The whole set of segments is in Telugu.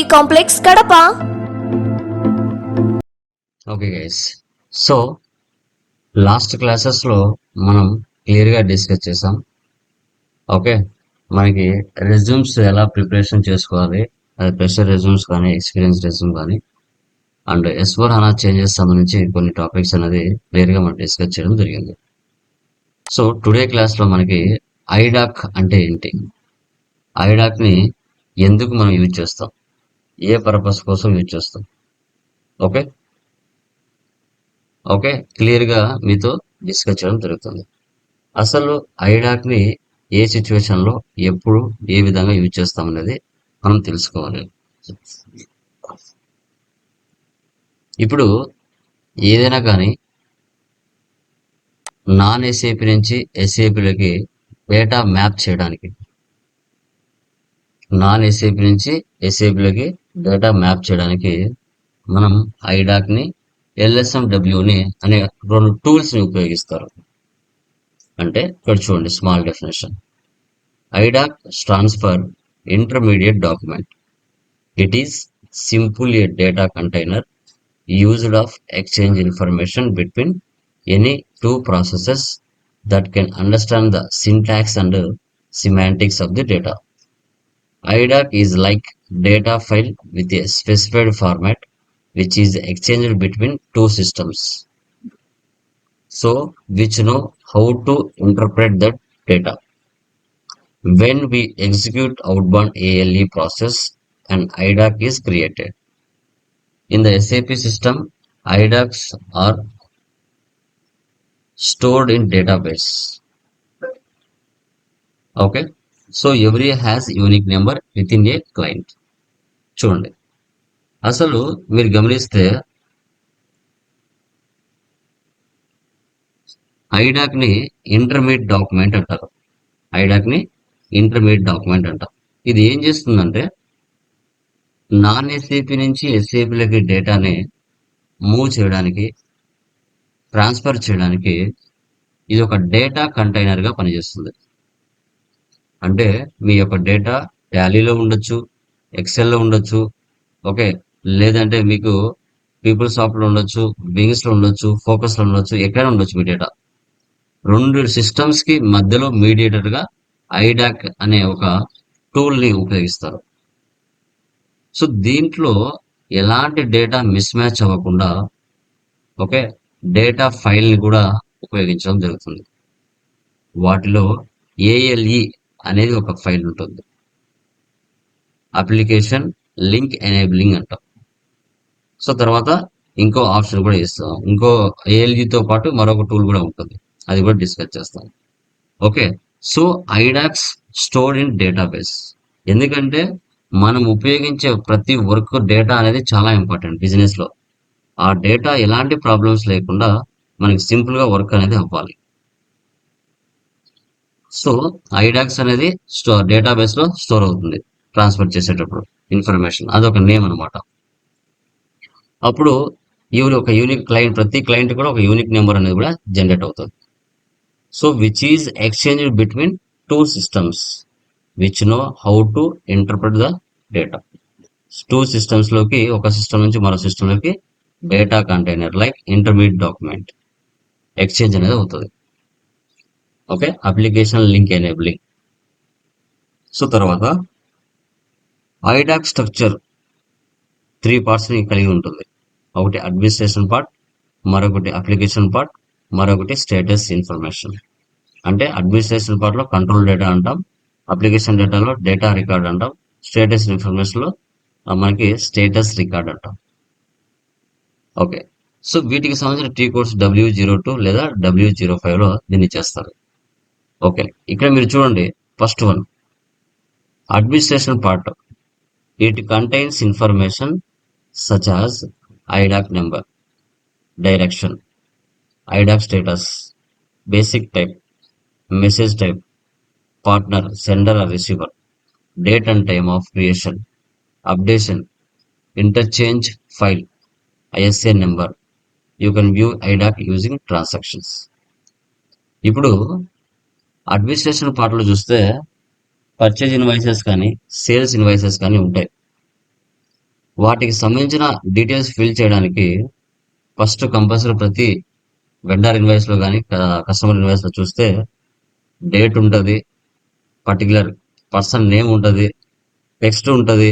complex Kadapa. Okay guys. So last క్లాసెస్లో మనం క్లియర్గా డిస్కస్ చేసాం. ఓకే? మనకి రెజ్యూమ్స్ ఎలా ప్రిపరేషన్ చేసుకోవాలి? అది ప్రెషర్ రెజ్యూమ్స్ కానీ ఎక్స్పీరియన్స్ రెజ్యూమ్ కానీ and S four HANA changes సంబంధించి కొన్ని టాపిక్స్ అనేది క్లియర్గా మనం డిస్కస్ చేయడం జరిగింది. సో టుడే క్లాస్లో మనకి ఐడాక్ అంటే ఏంటి? ఐడాక్ని ఎందుకు మనం యూజ్ చేస్తాం? ఏ పర్పస్ కోసం యూజ్ చేస్తాం? ఓకే ఓకే క్లియర్గా మీతో డిస్కస్ చేయడం జరుగుతుంది. అసలు ఐడాక్ని ఏ సిచ్యువేషన్లో ఎప్పుడు ఏ విధంగా యూజ్ చేస్తాం అనేది మనం తెలుసుకోవాలి. ఇప్పుడు ఏదైనా కానీ నాన్ ఎస్ఏపి నుంచి ఎస్ఏపిలోకి డేటా మ్యాప్ చేయడానికి నాన్ ఎస్ఏపి నుంచి ఎస్ఏపిలోకి Hmm. డేటా మ్యాప్ చేయడానికి మనం ఐడాక్ని ఎల్ఎస్ఎండబ్ల్యూని అనే రెండు టూల్స్ని ఉపయోగిస్తారు. అంటే ఇక్కడ చూడండి small definition. IDoc stands for intermediate document. It is simple a data container used of exchange information between any two processes that can understand the syntax and semantics of the data IDoc is like data file with a specified format which is exchanged between two systems. So, which know how to interpret that data. When we execute outbound ALE process, an IDAC is created. In the SAP system, IDACs are stored in database. Okay, so every has unique number within a client. చూడండి. అసలు మీరు గమనిస్తే ఐడాక్ని ఇంటర్మీడియట్ డాక్యుమెంట్ అంటారు. ఐడాక్ని ఇంటర్మీడియట్ డాక్యుమెంట్ అంటారు. ఇది ఏం చేస్తుందంటే నాన్ ఎస్ఏపి నుంచి ఎస్ఏపిలకి డేటాని మూవ్ చేయడానికి ట్రాన్స్ఫర్ చేయడానికి ఇది ఒక డేటా కంటైనర్గా పనిచేస్తుంది. అంటే మీ యొక్క డేటా ట్యాలీలో ఉండొచ్చు ఎక్సెల్లో ఉండొచ్చు. ఓకే. లేదంటే మీకు పీపుల్ సాఫ్ట్లో ఉండొచ్చు బింగ్స్లో ఉండొచ్చు ఫోకస్లో ఉండొచ్చు ఎక్కడైనా ఉండొచ్చు మీ డేటా రెండు సిస్టమ్స్కి మధ్యలో మీడియేటర్గా ఐడాక్ అనే ఒక టూల్ని ఉపయోగిస్తారు. సో దీంట్లో ఎలాంటి డేటా మిస్ మ్యాచ్ అవ్వకుండా ఓకే డేటా ఫైల్ని కూడా ఉపయోగించడం జరుగుతుంది. వాటిలో ఏఎల్ఈ అనేది ఒక ఫైల్ ఉంటుంది. అప్లికేషన్ లింక్ ఎనేబులింగ్ అంటాం. సో తర్వాత ఇంకో ఆప్షన్ కూడా ఇస్తాం. ఇంకో ఏఎల్జీతో పాటు మరొక టూల్ కూడా ఉంటుంది. అది కూడా డిస్కస్ చేస్తాం. Okay. So IDocs stored in database. ఎందుకంటే మనం ఉపయోగించే ప్రతి వర్క్ డేటా అనేది చాలా ఇంపార్టెంట్ బిజినెస్లో ఆ డేటా ఎలాంటి ప్రాబ్లమ్స్ లేకుండా మనకి సింపుల్గా వర్క్ అనేది అవ్వాలి. సో ఐడాక్స్ అనేది స్టో డేటాబేస్లో స్టోర్ అవుతుంది. ట్రాన్స్ఫర్ చేసేటప్పుడు ఇన్ఫర్మేషన్. అదొక నేమ్ అనమాట అప్పుడు ఇవి ఒక యూనిక్ క్లయింట్ ప్రతి క్లయింట్ కూడా ఒక యూనిక్ నెంబర్ అనేది కూడా జనరేట్ అవుతుంది. So which is exchange between two systems which know how to interpret the data two సిస్టమ్స్లోకి ఒక సిస్టమ్ నుంచి మరో సిస్టంలోకి data container like intermediate document exchange అనేది అవుతుంది. Okay application link enabling so తర్వాత ఐడాక్ స్ట్రక్చర్ త్రీ పార్ట్స్ని కలిగి ఉంటుంది. ఒకటి అడ్మినిస్ట్రేషన్ పార్ట్ మరొకటి అప్లికేషన్ పార్ట్ మరొకటి స్టేటస్ ఇన్ఫర్మేషన్ అంటే అడ్మినిస్ట్రేషన్ పార్ట్లో కంట్రోల్ డేటా అంటాం అప్లికేషన్ డేటాలో డేటా రికార్డ్ అంటాం స్టేటస్ ఇన్ఫర్మేషన్లో మనకి స్టేటస్ రికార్డ్ అంటాం. ఓకే. సో వీటికి సంబంధించిన T course W zero two లేదా డబ్ల్యూ జీరో ఫైవ్లో దీన్ని చేస్తారు. ఓకే. ఇక్కడ మీరు చూడండి first one administration part it contains information such as IDoc number direction IDoc status basic type message type partner sender or receiver date and time of creation updation interchange file ISA number you can view IDoc using transactions ఇప్పుడు అడ్మినిస్ట్రేషన్ పార్ట్లో చూస్తే పర్చేజ్ ఇన్వాయిసెస్ కానీ సేల్స్ ఇన్వాయిసెస్ కానీ ఉంటాయి. వాటికి సంబంధించిన డీటెయిల్స్ ఫిల్ చేయడానికి ఫస్ట్ కంపల్సరీ ప్రతి వెండర్ ఇన్వాయిస్లో కానీ కస్టమర్ ఇన్వాయిస్లో చూస్తే డేట్ ఉంటుంది పర్టికులర్ పర్సన్ నేమ్ ఉంటుంది టెక్స్ట్ ఉంటుంది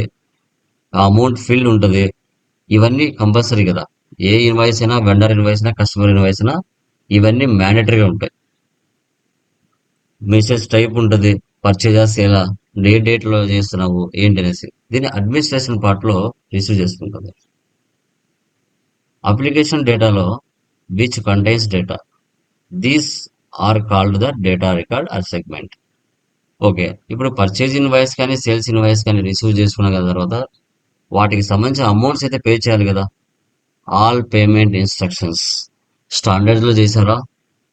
అమౌంట్ ఫిల్ ఉంటుంది ఇవన్నీ కంపల్సరీ కదా. ఏ ఇన్వాయిస్ అయినా వెండర్ ఇన్వాయిస్ అయినా కస్టమర్ ఇన్వాయిస్ అయినా ఇవన్నీ మ్యాండేటరీగా ఉంటాయి. మెసేజ్ టైప్ ఉంటుంది పర్చేజెస్ ఎలా ఏ డేట్లో చేస్తున్నావు ఏంటి అనేసి దీన్ని అడ్మినిస్ట్రేషన్ పార్ట్లో రిసీవ్ చేసుకుంటుంది అప్లికేషన్ డేటాలో which contains data these are called the data record or segment okay ఇప్పుడు పర్చేజ్ ఇన్వాయిస్ కానీ సేల్స్ ఇన్వాయిస్ కానీ రిసీవ్ చేసుకున్న కదా తర్వాత వాటికి సంబంధించిన అమౌంట్స్ అయితే పే చేయాలి కదా. ఆల్ పేమెంట్ ఇన్స్ట్రక్షన్స్ స్టాండర్డ్స్లో చేశారా?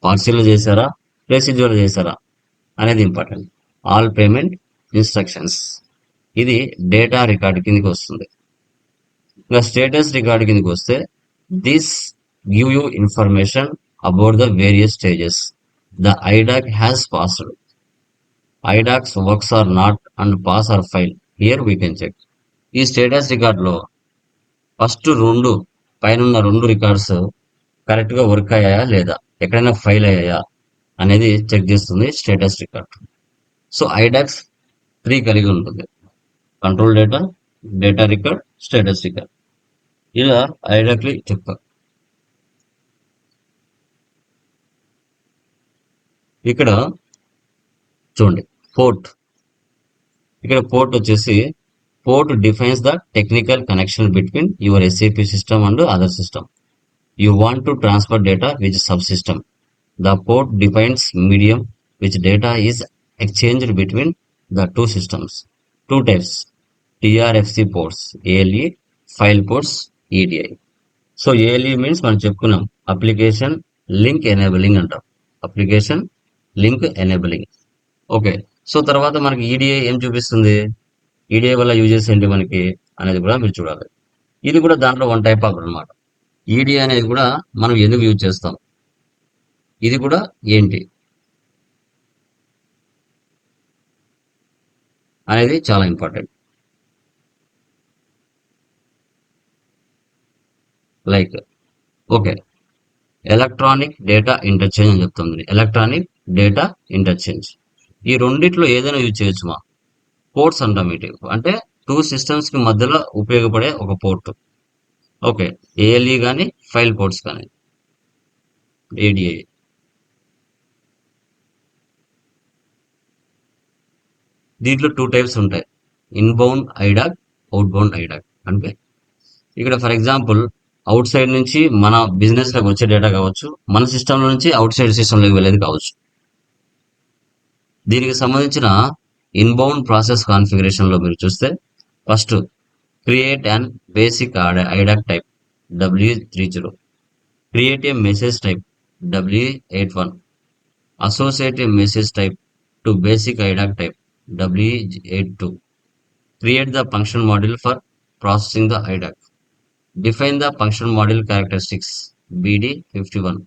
పార్సిల్లో చేశారా? ప్రొసీజర్లో చేశారా? అనేది ఇంపార్టెంట్ ఆల్ పేమెంట్ ఇన్స్ట్రక్షన్స్ ఇది డేటా రికార్డ్ కిందకి వస్తుంది. ఇంకా స్టేటస్ రికార్డ్ కిందకి వస్తే this give you information about the various stages the IDoc has passed IDocs works or not and pass or fail here we can check ఈ స్టేటస్ రికార్డులో ఫస్ట్ రెండు పైన రెండు రికార్డ్స్ కరెక్ట్గా వర్క్ అయ్యాయా లేదా? ఎక్కడైనా ఫైల్ అయ్యాయా? అనేది చెక్ చేస్తుంది status record so IDocs three కలిగి ఉంటుంది. Control data data record status record. ఇలా ఐడాక్లు చెప్తారు. ఇక్కడ చూడండి పోర్ట్. ఇక్కడ పోర్ట్ వచ్చేసి port defines the technical connection between your SAP system and other system. You want to transfer data which sub system. The port defines medium which data is exchanged between the two systems. Two types TRFC ports, ALE, file ports, EDI. So ALE means మనం చెప్పుకున్నాం అప్లికేషన్ లింక్ ఎనేబులింగ్ అంటాం. Application link enabling. Okay so తర్వాత మనకి ఈడిఐ ఏం చూపిస్తుంది? ఈడిఐ వల్ల యూజెస్ ఏంటి మనకి అనేది కూడా మీరు చూడాలి. ఇది కూడా దాంట్లో వన్ టైప్ ఆఫ్ అనమాట ఈడిఐ అనేది కూడా మనం ఎందుకు యూజ్ చేస్తాం? ఇది కూడా ఏంటి? అనేది చాలా important. Like okay. Electronic data interchange అని చెప్తుంది. Electronic data interchange. ఈ రెండిట్లో ఏదైనా యూజ్ చేయొచ్చు మా పోర్ట్స్ అంటాం ఇటు అంటే టూ సిస్టమ్స్కి మధ్యలో ఉపయోగపడే ఒక పోర్ట్. ఓకే. ఏఎల్ఈ కానీ ఫైల్ పోర్ట్స్ కానీ ఏడిఐ. దీంట్లో టూ టైప్స్ ఉంటాయి. Inbound IDoc outbound IDoc అంటే ఇక్కడ ఫర్ ఎగ్జాంపుల్ అవుట్ సైడ్ నుంచి మన బిజినెస్లోకి వచ్చే డేటా కావచ్చు మన సిస్టమ్ నుంచి అవుట్ సైడ్ సిస్టంలోకి వెళ్ళేది కావచ్చు. దీనికి సంబంధించిన ఇన్బౌండ్ ప్రాసెస్ కాన్ఫిగరేషన్లో మీరు చూస్తే first create and basic IDoc type W three zero create a message type W eight one associate a message type to basic IDoc type W82. Create the function model for processing the IDAC. Define the function model characteristics BD51.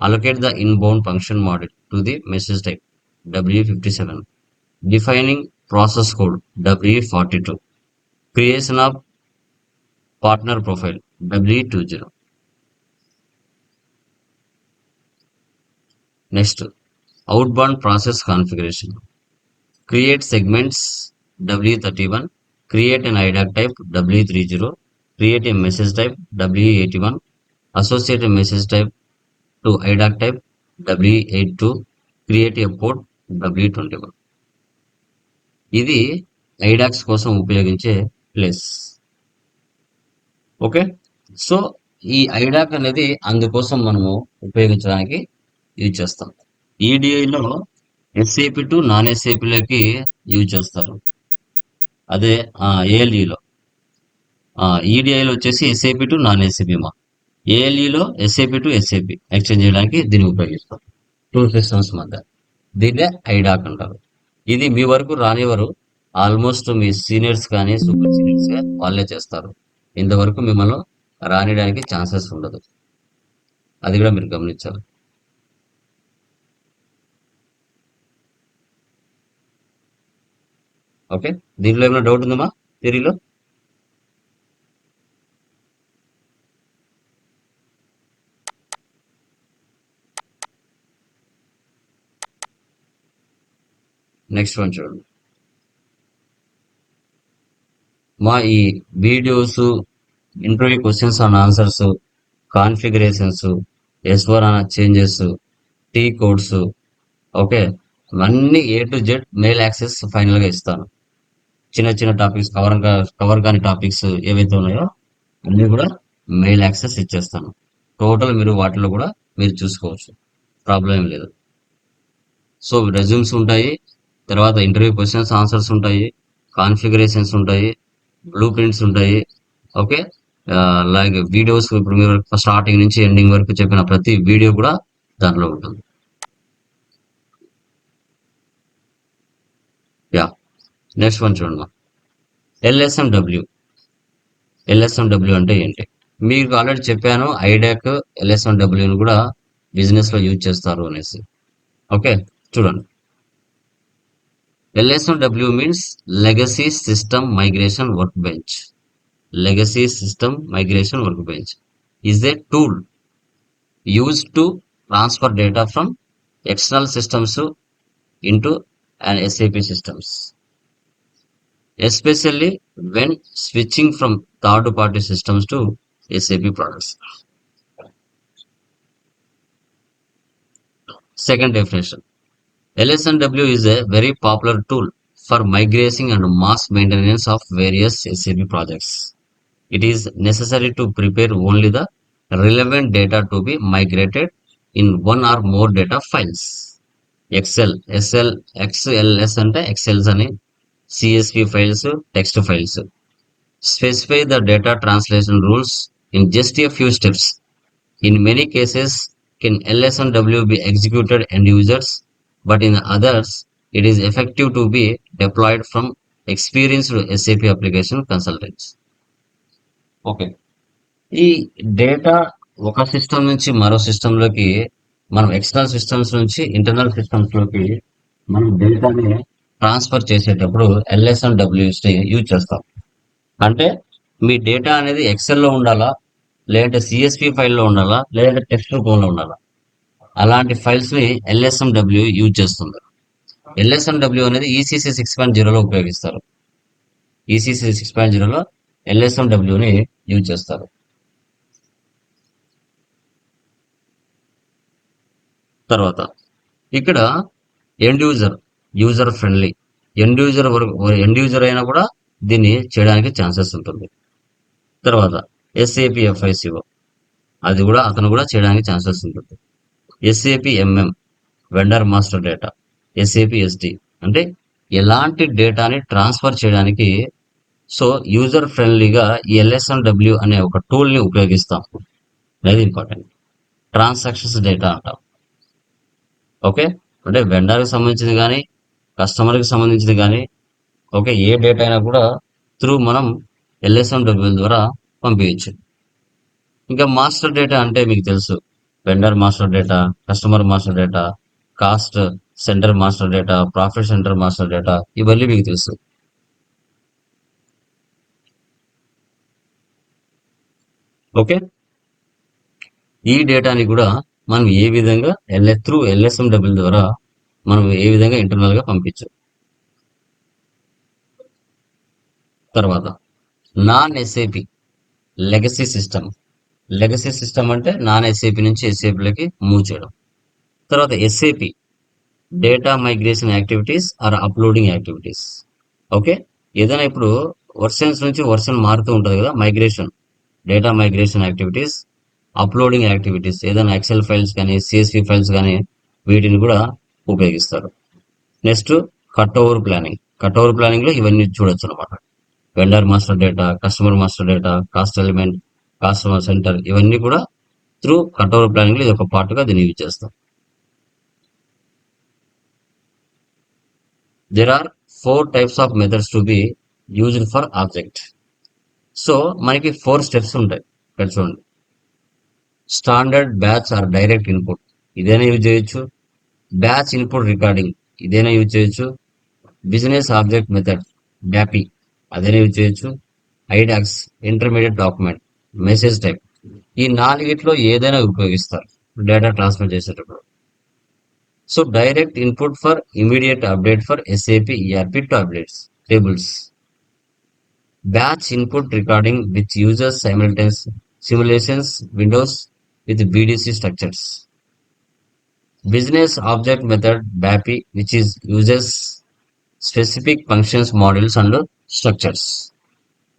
Allocate the inbound function model to the message type W57. Defining process code W42. Creation of partner profile W20. Next, outbound process configuration. Create segments W31, create an IDAC type W30, create a message type w81 associate a message type to idac type w82 create a port W21. ఇది ఐడాక్స్ కోసం ఉపయోగించే ప్లేస్ ఓకే సో ఈ ఐడాక్ అనేది అందుకోసం మనము ఉపయోగించడానికి యూజ్ చేస్తాం ఈడిఐలో ఎస్ఏపి టు నాన్ ఎస్ఏపిలోకి యూజ్ చేస్తారు. అదే ఏఎల్ఈలో ఈడిఐలో వచ్చేసి ఎస్ఏపి టు నాన్ ఎస్ఏపి మా. ఏఎల్ఈలో ఎస్ఏపి టు ఎస్ఏపి ఎక్స్చేంజ్ చేయడానికి దీన్ని ఉపయోగిస్తారు. టూ సిస్టమ్స్ మధ్య. దీన్నే ఐడాక్ అంటారు. ఇది మీ వరకు రానివారు ఆల్మోస్ట్ మీ సీనియర్స్ కానీ సూపర్ సీనియర్స్ వాళ్ళే చేస్తారు. ఇంతవరకు మిమ్మల్ని రానిడానికి ఛాన్సెస్ ఉండదు. అది కూడా మీరు గమనించాలి. ఓకే. దీనిలో ఏమైనా డౌట్ ఉందమ్మా? థిరీలో నెక్స్ట్ వన్ చూడండి. మా ఈ videos interview questions and answers configurations ఎస్వర్ అన్న చేంజెస్ టీ కోడ్స్ ఓకే. అవన్నీ A to Z mail access ఫైనల్గా ఇస్తాను. చిన్న చిన్న టాపిక్స్ కవర్ కవర్ కాని టాపిక్స్ ఏవైతే ఉన్నాయో అన్ని కూడా మెయిల్ యాక్సెస్ ఇచ్చేస్తాను. టోటల్ మీరు వాటిలో కూడా మీరు చూసుకోవచ్చు. ప్రాబ్లం ఏం లేదు. సో రెజ్యూమ్స్ ఉంటాయి. తర్వాత ఇంటర్వ్యూ క్వశ్చన్స్ ఆన్సర్స్ ఉంటాయి. కాన్ఫిగరేషన్స్ ఉంటాయి. బ్లూ ప్రింట్స్ ఉంటాయి ఓకే లైక్ వీడియోస్ ఇప్పుడు మీరు స్టార్టింగ్ నుంచి ఎండింగ్ వరకు చెప్పిన ప్రతి వీడియో కూడా దాంట్లో ఉంటుంది. యా నెక్స్ట్ వన్ చూడండి ఎల్ఎస్ఎండబ్ల్యూ. ఎల్ఎస్ఎండబ్ల్యూ అంటే ఏంటి? మీకు ఆల్రెడీ చెప్పాను ఐడాక్ ఎల్ఎస్ఎండబ్ల్యూని కూడా బిజినెస్లో యూజ్ చేస్తారు అనేసి. ఓకే చూడండి. LSMW means legacy system migration workbench legacy system migration workbench is a tool use to transfer data from external systems into and SAP systems Especially when switching from third party systems to SAP products. Second definition. LSNW is a very popular tool for migrating and mass maintenance of various SAP projects. It is necessary to prepare only the relevant data to be migrated in one or more data files. Excel, SL, XLS అంటే ఎక్సెల్స్ అని CSV files, text files. Specify the data translation rules in just a few steps. In many cases, can LSNW be executed end users but in others it is effective to be deployed from experienced SAP application consultants. Okay ఈ డేటా ఒక సిస్టమ్ నుంచి మరో సిస్టంలోకి మనం ఎక్స్టర్నల్ సిస్టమ్స్ నుంచి ఇంటర్నల్ సిస్టమ్స్లోకి మనం డేటాని ట్రాన్స్ఫర్ చేసేటప్పుడు ఎల్ఎస్ఎన్ డబ్ల్యూఎస్టీ యూజ్ చేస్తాం. అంటే మీ డేటా అనేది ఎక్సెల్లో ఉండాలా? లేదంటే సిఎస్పి ఫైల్లో ఉండాలా? లేదంటే టెక్స్ట్ రూపంలో ఉండాలా? అలాంటి ఫైల్స్ని ఎల్ఎస్ఎం ఎల్ఎస్ఎండబ్ల్యూ యూజ్ చేస్తుంది. ఎల్ఎస్ఎండబ్ల్యూ అనేది ఈసీసీ సిక్స్ పాయింట్ జీరోలో ఉపయోగిస్తారు. ఈసీసీ సిక్స్ పాయింట్ జీరోలో ఎల్ఎస్ఎండబ్ల్యూని యూజ్ చేస్తారు. తర్వాత ఇక్కడ end user. User friendly end user వరకు ఎండ్ యూజర్ అయినా కూడా దీన్ని చేయడానికి ఛాన్సెస్ ఉంటుంది. తర్వాత ఎస్ఏపి ఎఫ్ఐసిఓ అది కూడా అతను కూడా చేయడానికి ఛాన్సెస్ ఉంటుంది. SAP MM vendor master data SAP SD అంటే ఎలాంటి డేటాని ట్రాన్స్ఫర్ చేయడానికి సో యూజర్ ఫ్రెండ్లీగా ఈ ఎల్ఎస్ఎండబ్ల్యూ అనే ఒక టూల్ని ఉపయోగిస్తాం. అనేది ఇంపార్టెంట్ ట్రాన్సాక్షన్స్ డేటా అంటాం. ఓకే అంటే వెండర్కి సంబంధించింది కానీ కస్టమర్కి సంబంధించింది కానీ ఓకే ఏ డేటా అయినా కూడా త్రూ మనం ఎల్ఎస్ఎం ఎల్ఎస్ఎండబ్ల్యూ ద్వారా పంపించచ్చు ఇంకా మాస్టర్ డేటా అంటే మీకు తెలుసు. Vendor master data customer master data cost center master data profit center master data ఇవన్నీ మీకు తెలుసు. ఓకే? ఈ డేటాని కూడా మనం ఏ విధంగా ఎల్ఎ త్రూ ఎల్ఎస్ఎండబ్ల్యూ ద్వారా మనం ఏ విధంగా ఇంటర్నల్గా పంపించు తర్వాత non SAP legacy system legacy system అంటే నాన్ ఎస్ఏపి నుంచి ఎస్ఏపిలోకి మూవ్ చేయడం. తర్వాత SAP data migration activities or uploading activities okay ఏదైనా ఇప్పుడు వర్షన్స్ నుంచి వర్షన్ మారుతూ ఉంటుంది కదా migration data migration activities uploading activities ఏదైనా ఎక్సెల్ ఫైల్స్ కానీ సిఎస్వి ఫైల్స్ కానీ వీటిని కూడా ఉపయోగిస్తారు. Next cut over planning cut over ప్లానింగ్లో ఇవన్నీ చూడొచ్చు అనమాట vendor master data customer master data cost element customer center ఇవన్నీ కూడా త్రూ కట్ ఓవర్ ప్లానింగ్లో ఇది ఒక part గా దీన్ని యూజ్ చేస్తాం. There are four types of methods to be used for object so మనకి ఫోర్ స్టెప్స్ ఉంటాయి. ఇక్కడ చూడండి. Standard batch or direct input ఇదైనా యూజ్ చేయొచ్చు? బ్యాచ్ ఇన్పుట్ రికార్డింగ్ ఇదేనా యూజ్ చేయొచ్చు? బిజినెస్ ఆబ్జెక్ట్ మెథడ్ బ్యాపీ అదైనా యూజ్ చేయొచ్చు? IDocs intermediate document message type ఈ నాలుగిట్లో ఏదైనా ఉపయోగిస్తారు. డేటా ట్రాన్స్ఫర్ చేసేటప్పుడు. So direct input for immediate update for SAP ERP to updates tables batch input recording with users simultaneous simulations windows with BDC structures business object method BAPI which is uses specific functions models and structures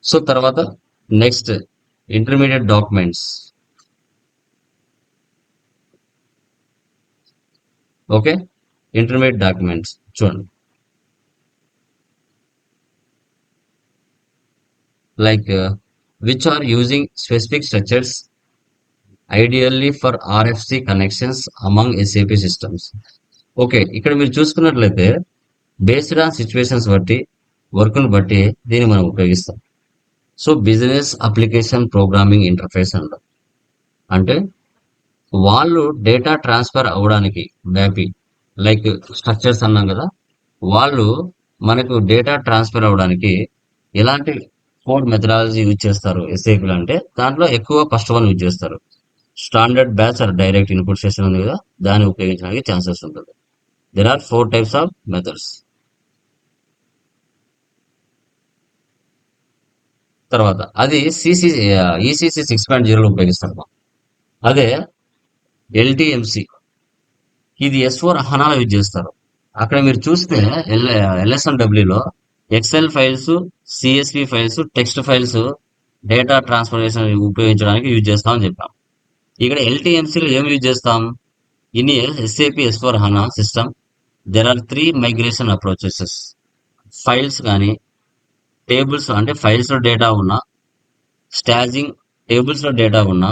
so తర్వాత next intermediate documents okay intermediate documents చూడండి. Like which are using specific structures ideally for RFC connections among SAP systems okay ఇక్కడ మీరు చూసుకున్నట్లయితే బేస్డ్ ఆన్ సిచ్యువేషన్స్ బట్టి వర్క్ను బట్టి దీన్ని మనం ఉపయోగిస్తాం. So business application programming interface అంట. అంటే వాళ్ళు డేటా ట్రాన్స్ఫర్ అవ్వడానికి బ్యాపీ లైక్ స్ట్రక్చర్స్ అన్నాం కదా వాళ్ళు మనకు డేటా ట్రాన్స్ఫర్ అవ్వడానికి ఎలాంటి కోడ్ మెథడాలజీ యూజ్ చేస్తారు ఎస్ఏపీలు అంటే దాంట్లో ఎక్కువ ఫస్ట్ వన్ యూజ్ చేస్తారు. Standard batch or direct input session ఉంది కదా దాన్ని ఉపయోగించడానికి ఛాన్సెస్ ఉంటుంది. There are four types of methods తర్వాత అది సిసి ఈసీసీ సిక్స్ పాయింట్ జీరోలో ఉపయోగిస్తారు అదే ఎల్టిఎంసి ఇది ఎస్ ఫోర్ హనాలో యూజ్ చేస్తారు. అక్కడ మీరు చూస్తే L ఎల్ఎస్ఎండబ్ల్యూలో excel files CSV files text files data transformation ఉపయోగించడానికి యూజ్ చేస్తామని చెప్పాం. ఇక్కడ ఎల్టీఎంసీలో ఏం యూజ్ చేస్తాం? In SAP S four HANA system there are three migration approaches files కానీ టేబుల్స్ అంటే ఫైల్స్లో డేటా ఉన్నా స్టాజింగ్ టేబుల్స్లో డేటా ఉన్నా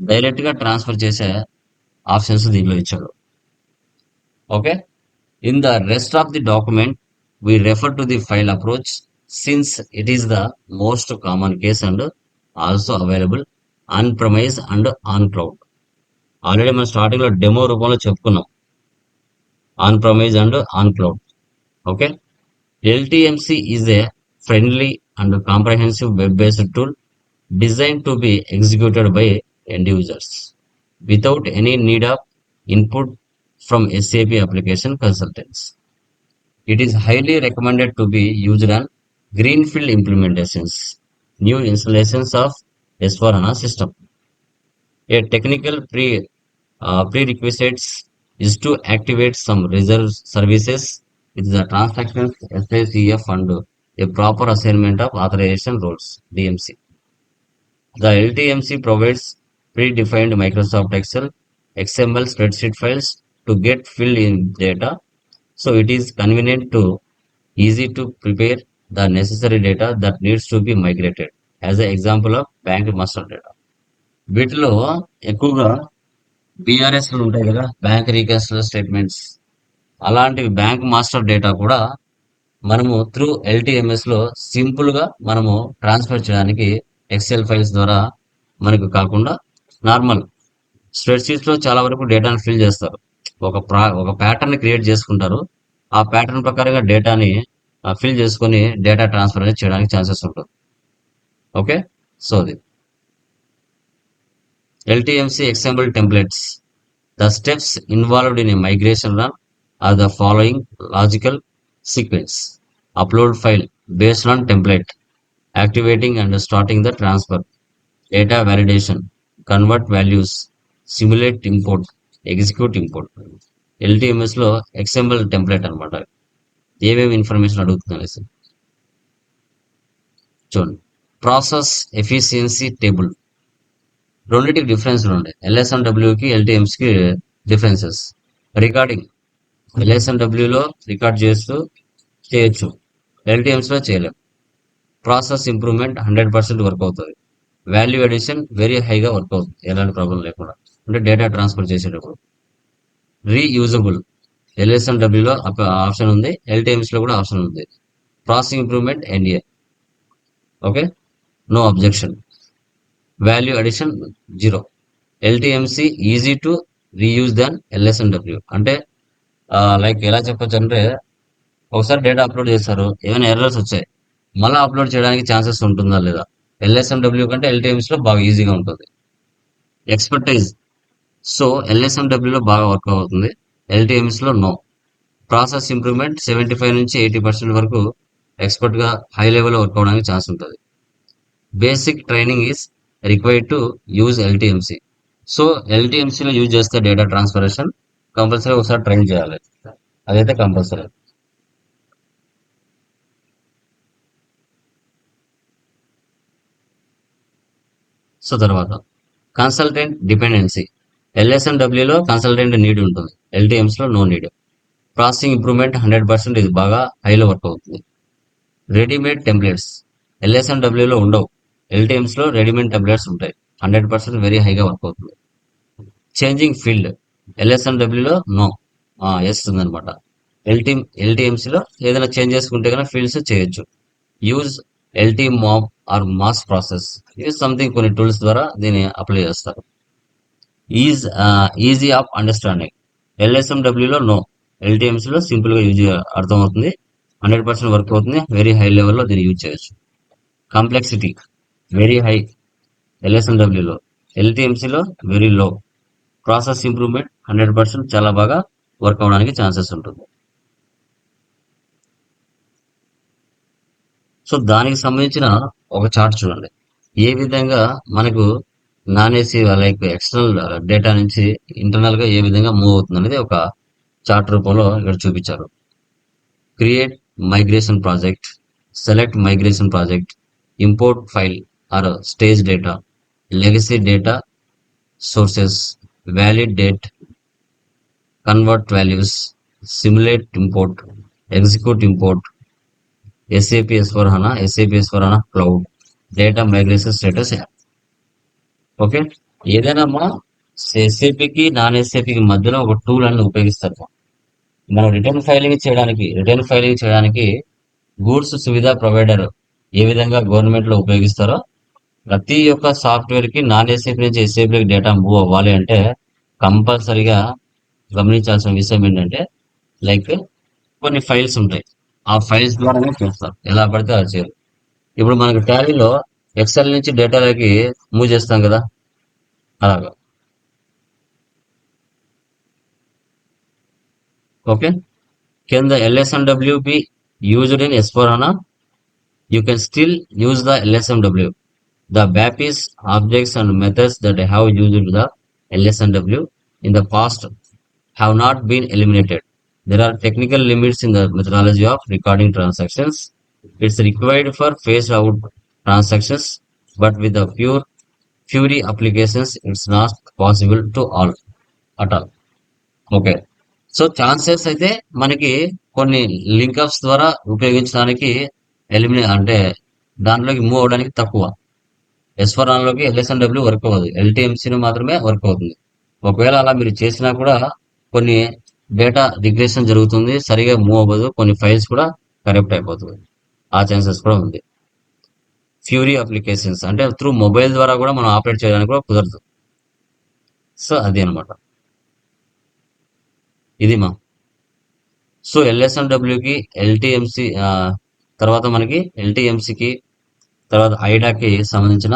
డైరెక్ట్గా ట్రాన్స్ఫర్ చేసే ఆప్షన్స్ దీనిలో ఇచ్చాడు. Okay in the rest of the document we refer to the file approach since it is the most common case and also available on premise and on cloud already మనం స్టార్టింగ్లో డెమో రూపంలో చెప్పుకున్నాం on premise and on cloud okay LTMC is a friendly and comprehensive web based tool designed to be executed by end users without any need of input from SAP application consultants. It is highly recommended to be used on greenfield implementations, new installations of S4HANA system. A technical pre uh, prerequisites is to activate some reserve services with the transactions SACF and a proper assignment of authorization roles DMC. The LTMC provides predefined Microsoft Excel, XML spreadsheet files to get filled in data. So it is convenient to easy to prepare the necessary data that needs to be migrated. As an example of bank master data. వీటిలో ఎక్కువగా బీఆర్ఎస్ ఉంటాయి కదా బ్యాంక్ రీకన్సిల్ స్టేట్మెంట్స్. అలాంటివి బ్యాంక్ మాస్టర్ డేటా కూడా మనము త్రూ ఎల్టీఎంఎస్లో లో సింపుల్గా మనము ట్రాన్స్ఫర్ చేయడానికి ఎక్సెల్ ఫైల్స్ ద్వారా మనకు కాకుండా నార్మల్. స్ప్రెడ్షీట్స్లో చాలా వరకు డేటాను ఫిల్ చేస్తారు. ఒక ప్రా ఒక ప్యాటర్న్ క్రియేట్ చేసుకుంటారు. ఆ ప్యాటర్న్ ప్రకారంగా డేటాని ఫిల్ చేసుకొని డేటా ట్రాన్స్ఫర్ అనేది చేయడానికి ఛాన్సెస్ ఉంటుంది ఓకే సో అది LTMC example templates the steps involved in a migration run are the following logical sequence upload file based on template activating and starting the transfer, data validation convert values simulate import execute import ఎల్టీఎంఎస్లో లో టెంప్లెట్ అనమాట ఏమేమి ఇన్ఫర్మేషన్ అడుగుతుంది అనేసి చూడండి. ప్రాసెస్ ఎఫిషియన్సీ టేబుల్ రెండింటికి డిఫరెన్స్ ఉంటాయి. ఎల్ఎస్ఎండబ్ల్యూకి ఎల్టీఎంస్కి డిఫరెన్సెస్ రికార్డింగ్ ఎల్ఎస్ఎండబ్ల్యూలో రికార్డ్ చేస్తూ చేయొచ్చు. ఎల్టీఎంస్లో చేయలేం. Process improvement hundred percent work అవుతుంది. వాల్యూ అడిషన్ వెరీ హైగా వర్క్ అవుతుంది. ఎలాంటి ప్రాబ్లం లేకుండా. అంటే డేటా ట్రాన్స్ఫర్ చేసేటప్పుడు. రీయూజబుల్ ఎల్ఎస్ఎండబ్ల్యూలో ఆప్షన్ ఉంది. ఎల్టీఎంస్లో కూడా ఆప్షన్ ఉంది. Processing improvement NA okay no objection value addition zero LTMC easy to reuse than LSMW అంటే లైక్ ఎలా చెప్పొచ్చు అంటే ఒకసారి డేటా అప్లోడ్ చేస్తారు ఏమైనా ఎర్రర్స్ వచ్చాయి మళ్ళీ అప్లోడ్ చేయడానికి ఛాన్సెస్ ఉంటుందా లేదా? ఎల్ఎస్ఎండబ్ల్యూ కంటే ఎల్టీఎంసీలో లో బాగా ఈజీగా ఉంటుంది. ఎక్స్పర్టైజ్ సో ఎల్ఎస్ఎండబ్ల్యూలో బాగా వర్క్ అవుతుంది ఎల్టీఎంసీలో లో no process improvement seventy five నుంచి ఎయిటీ పర్సెంట్ వరకు ఎక్స్పర్ట్గా హై లెవెల్లో వర్క్ అవడానికి ఛాన్స్ ఉంటుంది. Basic training is required to use LTMC so ఎల్టీఎంసీలో use చేస్తే డేటా ట్రాన్స్ఫరేషన్ కంపల్సరీ ఒకసారి ట్రైన్ చేయాలి. అదైతే కంపల్సరీ సో తర్వాత కన్సల్టెంట్ డిపెండెన్సీ ఎల్ఎస్ఎన్డబ్ల్యూలో కన్సల్టెంట్ నీడ్ ఉంటుంది. ఎల్టీఎంస్లో no need processing improvement hundred percent ఇది బాగా హైలో వర్క్ అవుతుంది. రెడీమేడ్ టెంప్లెట్స్ ఎల్ఎస్ఎన్డబ్ల్యూలో ఉండవు. ఎల్టీఎంస్లో రెడీమేడ్ టెంప్లెట్స్ ఉంటాయి. హండ్రెడ్ పర్సెంట్ వెరీ హైగా వర్క్ అవుతుంది. చేంజింగ్ ఫీల్డ్ ఎల్ఎస్ఎండబ్ల్యూలో నో ఎస్ ఉందనమాట ఎల్టీ ఎల్టీఎంసీలో ఏదైనా చేంజ్ చేసుకుంటే కనుక ఫీల్డ్స్ చేయొచ్చు. Use LT map or mass process ఇది సంథింగ్ కొన్ని టూల్స్ ద్వారా దీన్ని అప్లై చేస్తారు. ఈజ్ ఈజీ ఆఫ్ అండర్స్టాండింగ్ ఎల్ఎస్ఎండబ్ల్యూలో నో ఎల్టీఎంసీలో సింపుల్గా యూజ్ అర్థమవుతుంది. హండ్రెడ్ పర్సెంట్ వర్క్ అవుతుంది. వెరీ హై లెవెల్లో దీన్ని యూజ్ చేయొచ్చు. కాంప్లెక్సిటీ వెరీ హై ఎల్ఎస్ఎండబ్ల్యూలో. ఎల్టీఎంసీలో very low process improvement hundred percent చాలా బాగా వర్క్ అవడానికి ఛాన్సెస్ ఉంటుంది. సో దానికి సంబంధించిన ఒక చార్ట్ చూడండి. ఏ విధంగా మనకు non AC like external data నుంచి ఇంటర్నల్గా ఏ విధంగా మూవ్ అవుతుంది అనేది ఒక చార్ట్ రూపంలో ఇక్కడ చూపించారు. Create migration project select migration project import file or stage data legacy data sources validate convert values simulate import execute import SAP S4 HANA, SAP S4 HANA Cloud, data migration status app. Okay? ఏదైనా మా ఎస్ఏపికి నాన్ ఎస్ఏపికి మధ్యలో ఒక టూల్ అని ఉపయోగిస్తారు. మనం రిటర్న్ ఫైలింగ్ చేయడానికి రిటర్న్ ఫైలింగ్ చేయడానికి గూడ్స్ సువిధ ప్రొవైడర్ ఏ విధంగా గవర్నమెంట్లో ఉపయోగిస్తారో ప్రతి ఒక్క సాఫ్ట్వేర్కి నాన్ ఎస్ఏపి నుంచి ఎస్ఏపీకి డేటా మూవ్ అవ్వాలి అంటే కంపల్సరిగా గమనించాల్సిన విషయం ఏంటంటే లైక్ కొన్ని ఫైల్స్ ఉంటాయి. ఆ ఫైల్స్ ద్వారానే చేస్తారు. ఎలా పడితే అలా చేయరు. ఇప్పుడు మనకి టాలీలో ఎక్సెల్ నుంచి డేటాలోకి మూవ్ చేస్తాం కదా? అలాగా. ఓకే కింద ఎల్ఎస్ఎండబ్ల్యూపి used in in S4HANA, you can still use the LSMW. The BAPIs, objects and methods that have used the LSNW in the past have not been eliminated. There are technical limits in the methodology of recording transactions. It's required for phased out transactions, but with the pure Fury applications, it's not possible to all at all. Okay so chances అయితే మనకి కొన్ని లింకప్స్ ద్వారా ఉపయోగించడానికి ఎలిమినే అంటే దాంట్లోకి మూవ్ అవడానికి తక్కువ ఎస్ ఫర్లోకి ఎల్ఎస్ఎన్డబ్ల్యూ వర్క్ అవ్వదు. ఎల్టీఎంసీని మాత్రమే వర్క్ అవుతుంది. ఒకవేళ అలా మీరు చేసినా కూడా కొన్ని డేటా రిగ్రెషన్ జరుగుతుంది సరిగా మూవ్ అవ్వదు కొన్ని ఫైల్స్ కూడా కరెక్ట్ అయిపోతుంది. ఆ ఛాన్సెస్ కూడా ఉంది. ఫ్యూరీ అప్లికేషన్స్ అంటే త్రూ మొబైల్ ద్వారా కూడా మనం ఆపరేట్ చేయడానికి కూడా కుదరదు. సో అది అనమాట ఇది మా. సో ఎల్ఎస్ఎండబ్ల్యూకి ఎల్టీఎంసి తర్వాత మనకి ఎల్టీఎంసికి తర్వాత ఐడాకి సంబంధించిన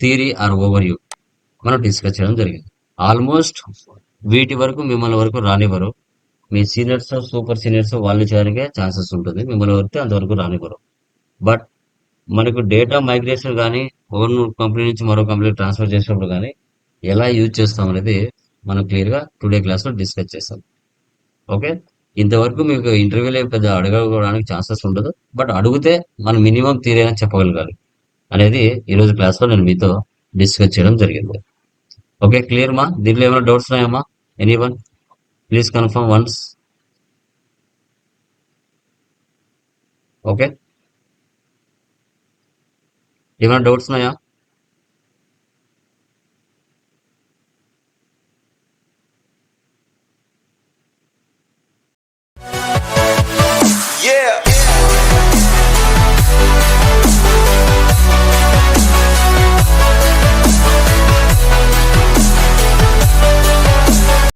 థియరీ ఆర్ ఓవర్ యూ మనం డిస్కస్ చేయడం జరిగింది. ఆల్మోస్ట్ వీటి వరకు మిమ్మల్ని వరకు రానివ్వరు. మీ సీనియర్స్ సూపర్ సీనియర్స్ వాళ్ళు చేయడానికే ఛాన్సెస్ ఉంటుంది. మిమ్మల్ని వరకు అంతవరకు రానివ్వరు. బట్ మనకు డేటా మైగ్రేషన్ కానీ ఓన్ కంపెనీ నుంచి మరో కంపెనీ ట్రాన్స్ఫర్ చేసినప్పుడు కానీ ఎలా యూజ్ చేస్తాం అనేది మనం క్లియర్గా టుడే క్లాస్లో డిస్కస్ చేస్తాం. ఓకే? ఇంతవరకు మీకు ఇంటర్వ్యూలో పెద్ద అడగడానికి ఛాన్సెస్ ఉండదు. బట్ అడిగితే మనం మినిమం తీరైనా చెప్పగలగాలి అనేది ఈరోజు క్లాస్లో నేను మీతో డిస్కస్ చేయడం జరిగింది. ఓకే క్లియర్ మా? దీంట్లో ఏమైనా డౌట్స్ ఉన్నాయమ్మా? Any one please confirm once okay. ఏమైనా డౌట్స్ ఉన్నాయా?